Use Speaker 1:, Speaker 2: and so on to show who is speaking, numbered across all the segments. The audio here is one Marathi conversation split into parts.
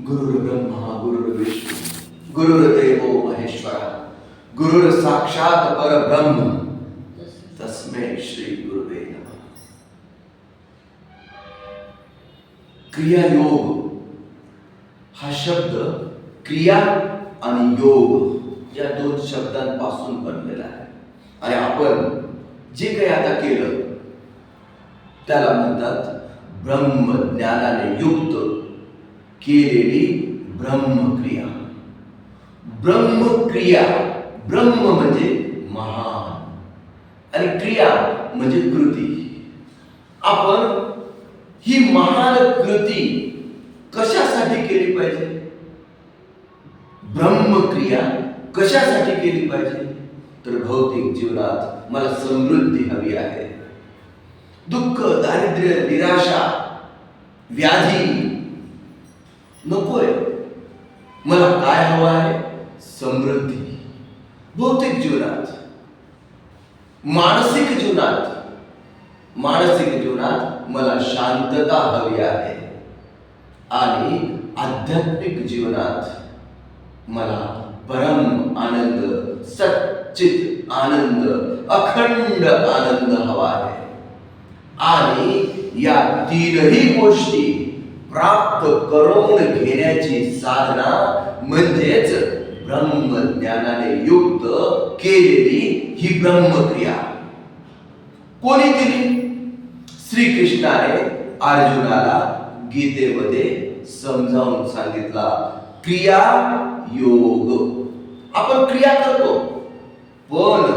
Speaker 1: गुरुर्ब्रह्मा गुरुर्विष्णू गुरुर्देवो महेश्वरा गुरुर साक्षात परब्रह्म तस्मे श्री गुरुवे क्रिया योग हा शब्द क्रिया आणि योग या दोन शब्दांपासून बनलेला आहे. आणि आपण जे काही आता केलं त्याला म्हणतात ब्रह्मज्ञानाने युक्त केलेली ब्रह्मक्रिया. ब्रह्मक्रिया ब्रह्म म्हणजे महान. आणि क्रिया म्हणजे कृती. आपण ही महान कृती कशासाठी केली पाहिजे? ब्रह्मक्रिया कशासाठी केली पाहिजे? तर भौतिक जीवनात मला समृद्धी हवी आहे. दुःख दारिद्र्य निराशा व्याधी नकोय मला काय हवं आहे समृद्धी। भौतिक जीवनात। मानसिक जीवनात। मानसिक जीवनात मला शांतता हवी आहे। आणि आध्यात्मिक जीवनात मला परम आनंद, सच्चित आनंद, अखंड आनंद हवा आहे। आणि या तीनही गोष्टी प्राप्त करून घेण्याची साधना म्हणजेच ब्रह्मज्ञानाने युक्त केलेली ही ब्रह्मक्रिया. कोणी केली? श्रीकृष्णाने अर्जुनाला गीतेमध्ये समजावून सांगितला क्रिया योग. आपण क्रिया करतो पण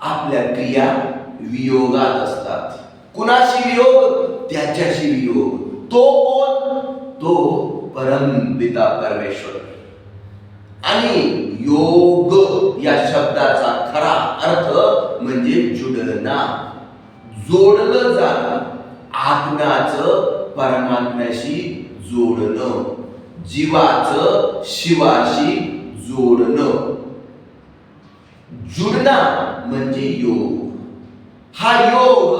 Speaker 1: आपल्या क्रिया वियोगात असतात. कुणाशी वियोग? त्याच्याशी वियोग. तो कोण तो परमपिता परमेश्वर। आणि योग या शब्दाचा खरा अर्थ म्हणजे जुडणा जोडलं जाणं आत्म्याचं परमात्म्याशी जोडणं जीवाचं शिवाशी जोडणं। जुडणा म्हणजे योग। हा योग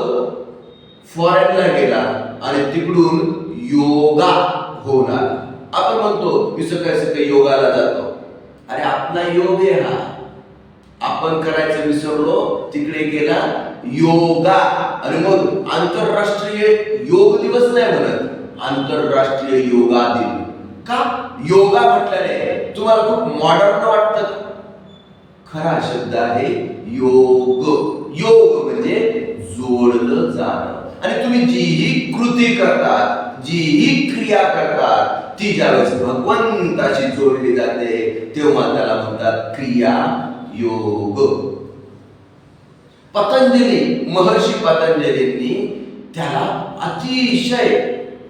Speaker 1: फॉरेनला गेला. आणि तिकडून योगा होणार. आपण म्हणतो मी सकाळी सकाळी योगाला जातो. अरे आपला योग आहे हा. आपण करायचं विसरलो तिकडे गेला योगा. आणि मग आंतरराष्ट्रीय योग दिवस नाही म्हणत आंतरराष्ट्रीय योगा दिन. का? योगा म्हटल्याने तुम्हाला खूप मॉडर्न वाटतं का? खरा शब्द आहे योग. योग म्हणजे जोडलं जाणं. आणि तुम्ही जी ही कृती करतात जीही क्रिया करतात ती ज्यावेळेस भगवंताशी जोडली जाते तेव्हा त्याला म्हणतात क्रिया योग. पतंजली महर्षी पतंजलींनी त्याला अतिशय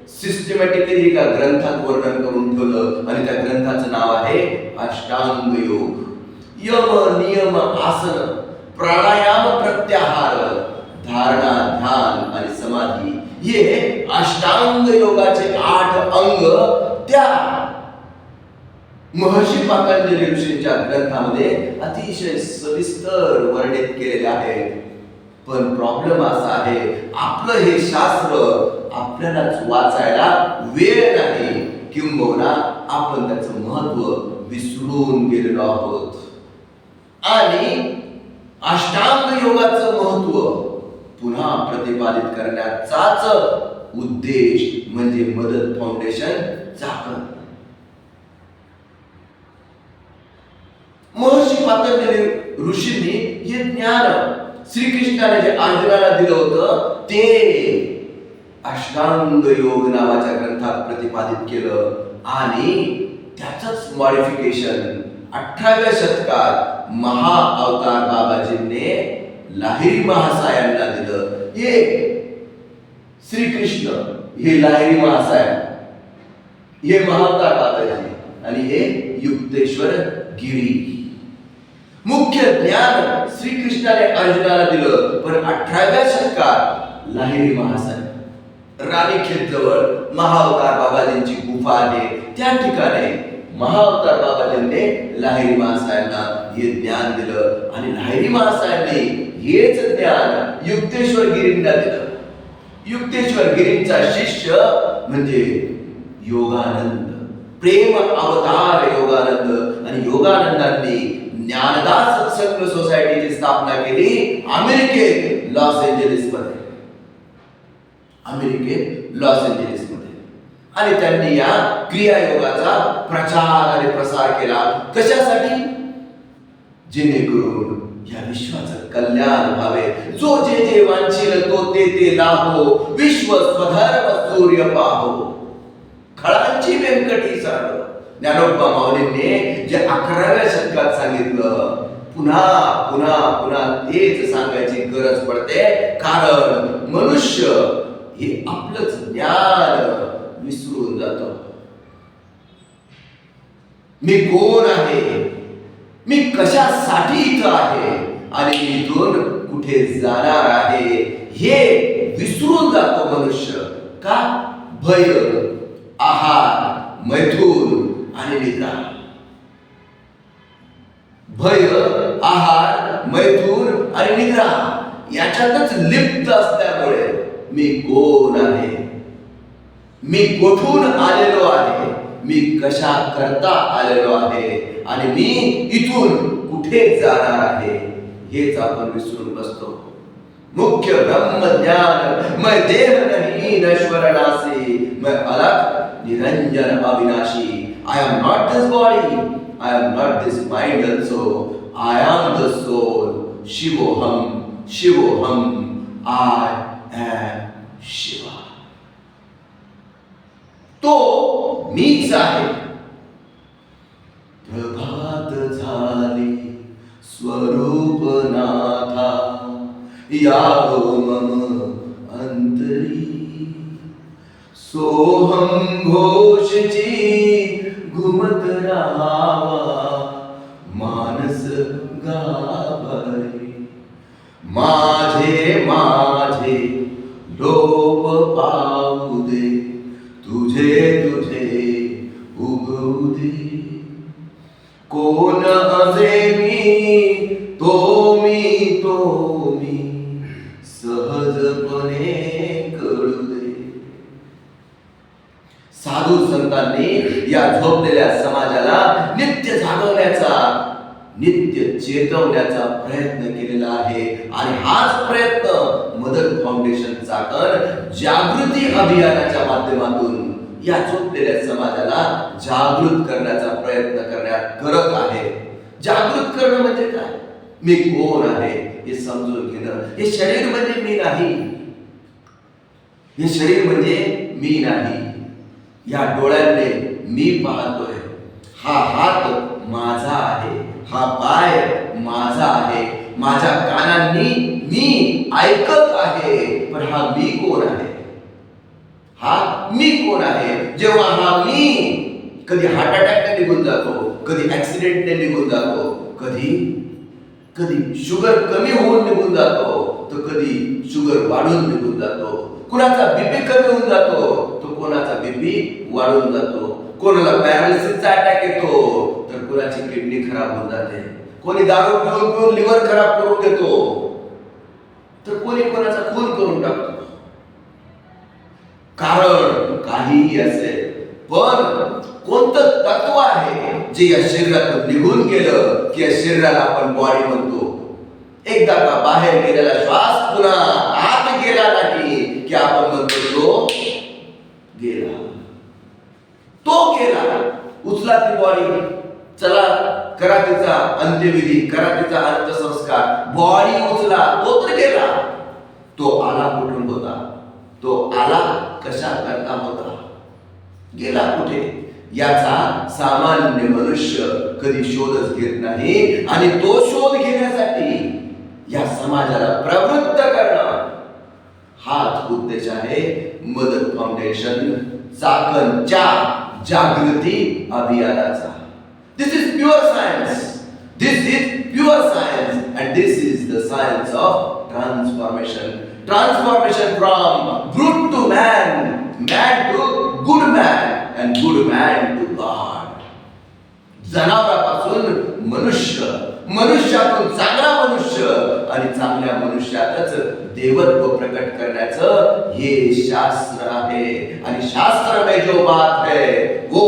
Speaker 1: सिस्टमॅटिकली एका ग्रंथात वर्णन करून ठेवलं आणि त्या ग्रंथाचं नाव आहे अष्टांग योग. यम नियम आसन प्राणायाम प्रत्याहार. धारणा ध्यान आणि समाधी हे अष्टांग योगाचे आठ अंग त्या महर्षी पातंजली ऋषींच्या ग्रंथामध्ये अतिशय सविस्तर वर्णित केलेले आहेत पण प्रॉब्लेम असा आहे आपलं हे शास्त्र आपल्यालाच वाचायला वेळ नाही. किंबहुना आपण त्याचं महत्त्व विसरून गेलेलो आहोत. आणि अष्टांग योगाचं महत्त्व पुन्हा प्रतिपादित करण्याचाच उद्देश म्हणजे मदत फाउंडेशन झाकण. महर्षी पातंजली ऋषींनी हे ज्ञान श्रीकृष्णाने जे अर्जुनाला दिलं होतं ते अष्टांग योग नावाच्या ग्रंथात प्रतिपादित केलं आणि त्याच मॉडिफिकेशन अठराव्या शतकात महाअवतार बाबाजींनी लाहिरी महासाहेबांना दिलं. हे श्रीकृष्ण हे लाहिरी महासाहेब हे महाअवतार बाबाजी आणि हे युक्तेश्वर गिरी. मुख्य ज्ञान श्रीकृष्णाने अर्जुनाला दिलं पण अठराव्या शतकात लाहिरी महासाहेब राणीखेत जवळ महाअवतार बाबाजींची गुफा आहे. त्या ठिकाणी महाअवतार बाबाजींनी लाहिरी महासाहेबांना हे ज्ञान दिलं आणि लाहिरी महासाहेबांनी हेच ज्ञान युक्तेश्वर गिरींना दिलं. युक्तेश्वर गिरींचा शिष्य म्हणजे योगानंद. प्रेम अवतार योगानंद. आणि योगानंदांनी ज्ञानदास सत्संग सोसायटीची स्थापना केली अमेरिकेत लॉस एंजलिसमध्ये अमेरिकेत लॉस एंजलिसमध्ये आणि त्यांनी या क्रियायोगाचा प्रचार आणि प्रसार केला. कशासाठी? जेणेकरून या विश्वाचं कल्याण व्हावे. जो जे जे वांछील तो ते ते लाभो विश्व स्वधर्म सूर्य पाहो. खळांची व्यंकटी साड. ज्ञानोबा माऊलींनी जे अकराव्या शतकात सांगितलं पुन्हा पुन्हा पुन्हा तेच सांगायची गरज पडते. कारण मनुष्य हे आपलंच ज्ञान विसरून जातो. मी कोण आहे? मी कशासाठी इथं आहे? आणि मी इथून कुठे जाणार आहे? हे विसरून जातो मनुष्य. का? भय आहार मैथून आणि निद्रा. भय आहार मैथून आणि निद्रा याच्यातच लिप्त असल्यामुळे मी कोण आहे? मी कोठून आलेलो आहे? मी कशा करता आलेलो आहे आणि मी इथून कुठे जाणार आहे हेच आपण विसरून बसतो. मुख्य ब्रह्म ज्ञान मैं देह नहीं नश्वर नासी मैं अलग निरंजन अविनाशी. I am not this body I am not this mind also I am the soul शिवोहम शिवोहम आय एम शिवा तो मीच आहे. प्रभात झाले स्वरूप नाथा. यावो मम अंतरी. सोहम घोषची घुमत राहावा. तो मी सहजपणे कळू दे. साधू संतांनी या झोपलेल्या समाजाला नित्य जागवण्याचा नित्य चेतवण्याचा प्रयत्न केलेला आहे. आणि हाच प्रयत्न मदत फाउंडेशनचा चाकण जागृती अभियानाच्या माध्यमातून या झोपलेल्या समाजाला जागृत करण्याचा प्रयत्न करण्यात करत आहे. जागृत करणं म्हणजे काय? मी कोण आहे हे समजून घेणं? हे शरीर म्हणजे मी नाही. हे शरीर म्हणजे मी नाही. या डोळ्यांनी मी पाहतोय. हा हात माझा आहे. हा पाय माझा आहे. माझ्या कानांनी मी ऐकत आहे. पण हा मी कोण आहे? हा मी कोण आहे? जेव्हा हा मी कधी हार्ट अटॅकने निघून जातो कधी ऍक्सिडेंटने निघून जातो कधी कधी शुगर कमी होऊन निघून जातो तर कधी शुगर वाढून निघून जातो. कुणाचा बीपी कमी होऊन जातो तर कोणाचा बीपी वाढून जातो. कोणाला पॅरालिसिसचा अटॅक येतो तर कुणाची किडनी खराब होऊन जाते. कोणी दारू पिऊन पिऊन लिव्हर खराब करून देतो तर कोणी कोणाचा खून करून टाकतो. कारण काहीही असेल पण कोणतं तत्व आहे जे या शरीरातून निघून गेलं की या शरीराला आपण बॉडी म्हणतो? एकदा का बाहेर गेलेला श्वास पुन्हा आत गेला नाही की आपण म्हणतो तो गेला. तो गेला. उचला ती बॉडी चला करा तिचा अंत्यविधी करा तिचा अंत्यसंस्कार. बॉडी उचला तो तर गेला. तो आला कुठून होता? तो आला कशा करता होता? गेला कुठे? याचा सामान्य मनुष्य कधी शोधच घेत नाही आणि तो शोध घेण्यासाठी या समाजाला प्रवृत्त करणं हाच उद्देश आहे मदत फाउंडेशन चाकणच्या जागृती अभियानाचा. This is pure science this is pure science and this is the science of transformation transformation from brute to man man to good man and good man to God. जनावरापासून मनुष्य मनुष्यातून चांगला मनुष्य आणि चांगल्या मनुष्यातच देवत्व प्रकट करण्याचं हे शास्त्र आहे. आणि शास्त्र में जो बात है वो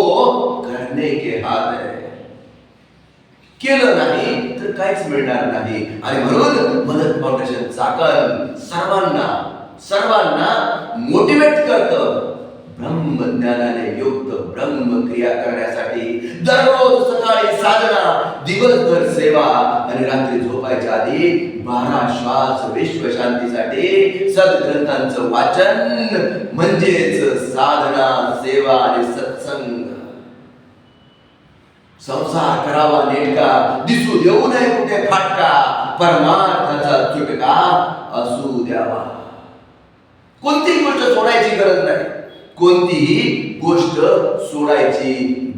Speaker 1: करणे के हात आहे केलं नाही तर काहीच मिळणार नाही. आणि म्हणून मदत फाउंडेशन चाकण सर्वांना सर्वांना मोटिवेट करतं. ब्रह्मज्ञानाने युक्त ब्रह्मक्रिया करण्यासाठी दररोज सकाळी साधना दिवसभर सेवा आणि रात्री झोपायच्या आधी बारा श्वास विश्वशांतीसाठी सद्ग्रंथांचं वाचन म्हणजेच साधना सेवा आणि सत्संग. संसार करावा नेटका दिसू देऊ नये कुठे फाटका परमार्थाचा चुटका असू द्यावा. कोणतीही गोष्ट सोडायची गरज नाही. कोणतीही गोष्ट सोडायची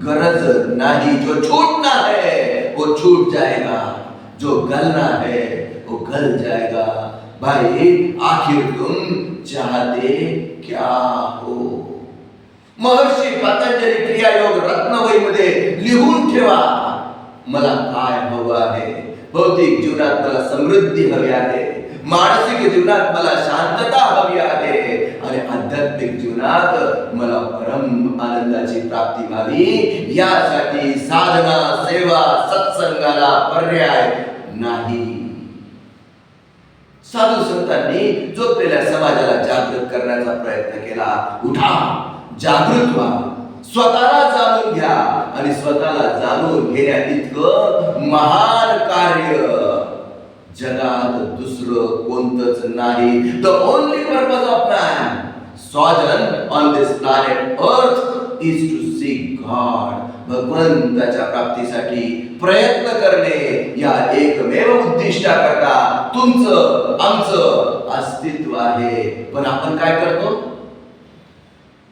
Speaker 1: गरज नाही. जो छूटना है वो छूट जाएगा जो गलना है वो गल जाएगा भाई आखिर तुम चाहते क्या हो? महर्षी पतंजली क्रियायोग रत्नवईमध्ये लिहून ठेवा. मला काय हवं आहे? भौतिक जीवनात मला समृद्धी हवी आहे. मानसिक जीवनात मला शांतता हवी आहे. आणि आध्यात्मिक जीवनात मला परम आनंदाची प्राप्ती व्हावी. यासाठी साधना सेवा सत्संगाला पर्याय नाही. साधू संतांनी झोपलेल्या समाजाला जागृत करण्याचा प्रयत्न केला. उठा जागृत व्हा. स्वतःला जाणून घ्या आणि स्वतःला जाणून घेण्या इतकं महान कार्य जगात दुसरं कोणतंच नाही. The only purpose of man sojourn on this planet earth is to see God भगवंताच्या प्राप्तीसाठी प्रयत्न करणे या एकमेव उद्दिष्टाकरता तुमचं आमचं अस्तित्व आहे. पण आपण काय करतो?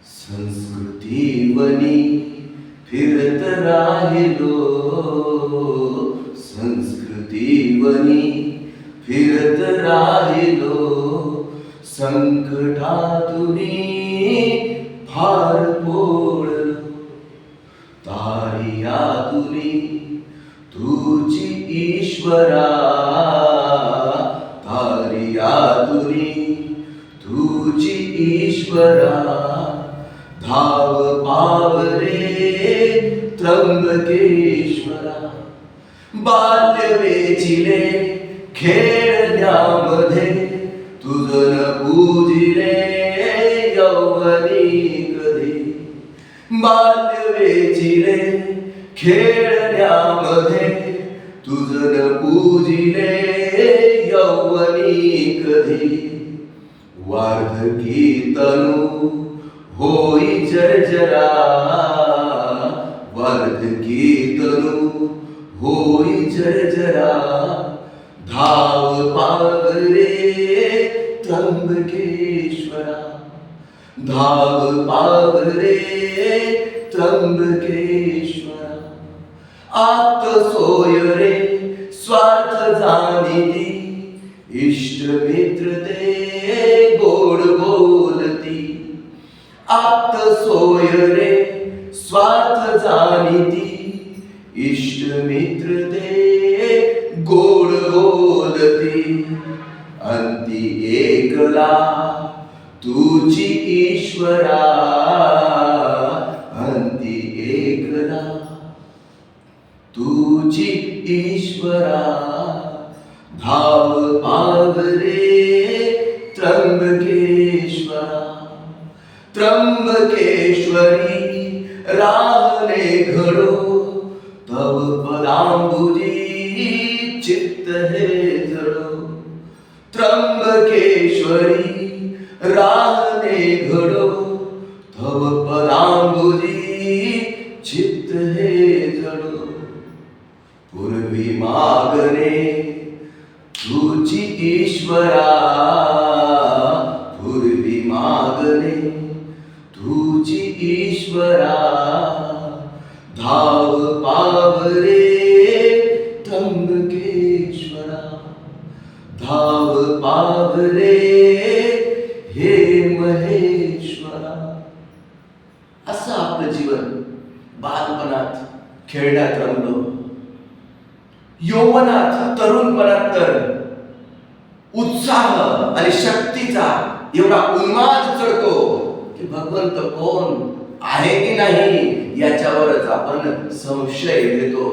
Speaker 1: संस्कृती वनी फिरत राहिलो. संस्कृती वनी फिरत राहिलो. संकटातुनी फार पोळलो तारियातुनी तुझी ईश्वरा. तारियातुनी तुझी ईश्वरा. धाव पावरे त्र्यंबकेश्वरा. बाल्य वेचिले खेळ त्र्यंबकेश्वरा. धाव पावरे त्र्यंबकेश्वरा. आत सोय रे स्वार्थ जाणीती. इष्ट मित्र ते गोड बोलती. आत सोय रे स्वार्थ जाणीती. इष्ट मित्र ते गोड बोलती. अंती एकला तुझी ईश्वरा. अंती एकला तुझी ईश्वरा. धाव पावरे त्र्यंबकेश्वरा. त्र्यंबकेश्वरी राहले घडो तव पदांबुज आपलं जीवन बालपणात खेळण्यात रमलो. यौवनात तरुणपणात तर उत्साह आणि शक्तीचा एवढा उन्माद चढतो की भगवंत कोण आहे की नाही याच्यावरच आपण संशय घेतो.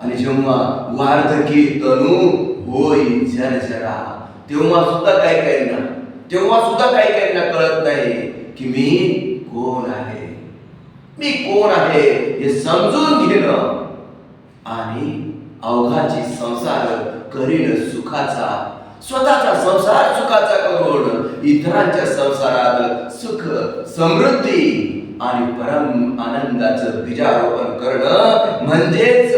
Speaker 1: आणि जेव्हा वार्धकी तनु होई जरा तेव्हा सुद्धा काय काही ना तेव्हा सुद्धा काही काही ना कळत नाही की मी कोण आहे. मी कोण आहे हे समजून घेणं? आणि अवघाची संसार करीन सुखाचा स्वतःचा संसार सुखाचा करून इतरांच्या संसारात सुख समृद्धी आणि परम आनंदाचं बीजारोपण करणं म्हणजेच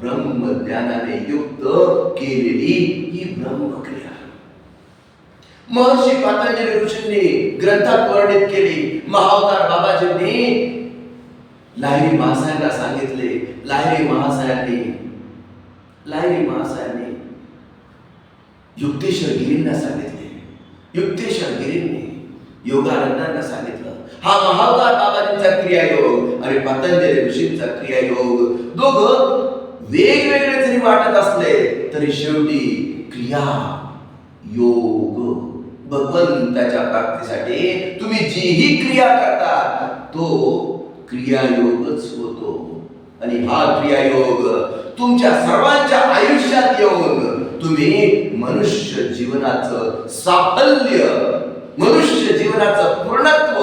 Speaker 1: ब्रह्मज्ञानाने युक्त केलेली ही ब्रह्मक्रिया. महर्षी पातंजली ऋषींनी ग्रंथात वर्णित केली महावतार बाबाजींनी लाहिरी महासायांना सांगितले लाहिरी महासायांनी लाहिरी महासायांनी युक्तेश्वर गिरींना सांगितले. युक्तेश्वर गिरींनी योगानंदांना सांगितलं. हा महावतार बाबाजींचा क्रियायोग आणि पतंजली ऋषींचा क्रियायोग दोघं वेगवेगळे जरी वाटत असले तरी शेवटी क्रिया योग भगवंताच्या प्राप्तीसाठी तुम्ही जी ही क्रिया करता तो क्रियायोगच होतो. आणि हा क्रियायोग तुमच्या सर्वांच्या आयुष्यात येऊन तुम्ही मनुष्य जीवनाचं साफल्य मनुष्य जीवनाचं पूर्णत्व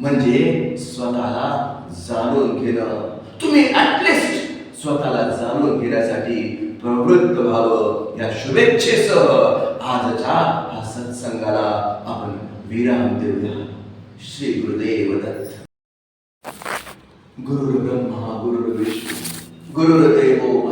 Speaker 1: म्हणजे स्वतःला जाणून घेणं. तुम्ही ऍटलिस्ट स्वतःला जाणून घेण्यासाठी प्रवृत्त व्हावं या शुभेच्छेसह आजच्या हा सत्संगाला आपण विराम देऊया. श्री गुरुदेव दत्त. गुरुर्ब्रह्मा गुरुर्विष्णू गुरुर्देव